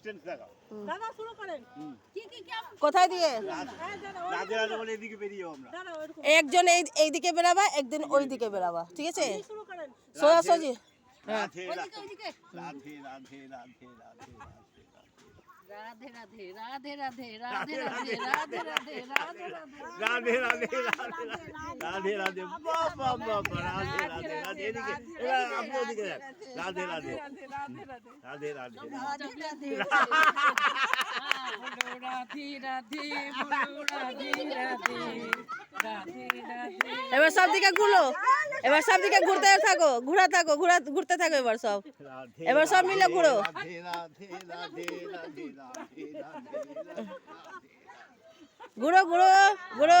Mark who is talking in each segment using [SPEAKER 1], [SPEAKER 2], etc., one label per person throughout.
[SPEAKER 1] Distance দেখাও
[SPEAKER 2] দাদা শুরু করেন কি কি কি
[SPEAKER 3] কোথায় দিয়ে
[SPEAKER 2] হ্যাঁ,
[SPEAKER 1] রাধে রাধে বলে এদিকে বেরিয়ে আমরা
[SPEAKER 3] একজন এই এই দিকে বেরাবা একদিন ওই দিকে বেরাবা ঠিক আছে
[SPEAKER 2] শুরু করেন
[SPEAKER 3] সোজাসুজি
[SPEAKER 1] রাধে
[SPEAKER 2] ওইদিকে ওইদিকে
[SPEAKER 1] রাধে রাধে রাধে রাধে রাধে
[SPEAKER 2] রাধে রাধে রাধে রাধে রাধে রাধে রাধে রাধে রাধে রাধে
[SPEAKER 1] রাধে রাধে রাধে রাধে রাধে বাহ বাহ, রাধে রাধে রাধে এদিকে এবার আপনি ওদিকে যান রাধে রাধে রাধে রাধে
[SPEAKER 3] এবার সব দিকে ঘুরো এবার সব দিকে ঘুরতে থাকো ঘুরা থাকো ঘুরা ঘুরতে থাকো এবার সব এবার সব মিলে ঘুরো। ঘুরো ঘুরো ঘুরো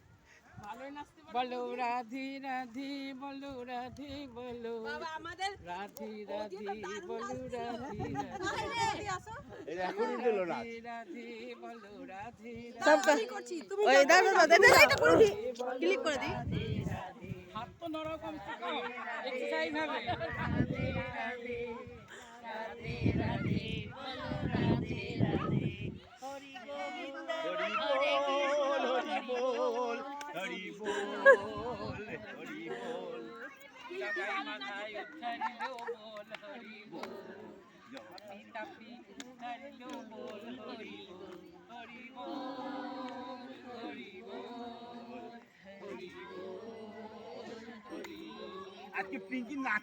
[SPEAKER 2] বলো রাধি রাধি বলো রাধি বলো। আমাদের রাধি রাধি বলো রাধি রাধি। রাধি রাধি
[SPEAKER 3] রাধি ক্লিক করে দি
[SPEAKER 2] হাত তো নরম এক্সারসাইজ হবে।
[SPEAKER 1] রাধি রাধি রাধি রাধি। হরি বল হরি বল।
[SPEAKER 2] লাগাই মাথায় উঠাইলো বল হরি বল। তাপি তাপি উঠাইলো বল। হরি বল হরি বল। হরি বল হরি বল।
[SPEAKER 1] আজকে পিঙ্কি নাচ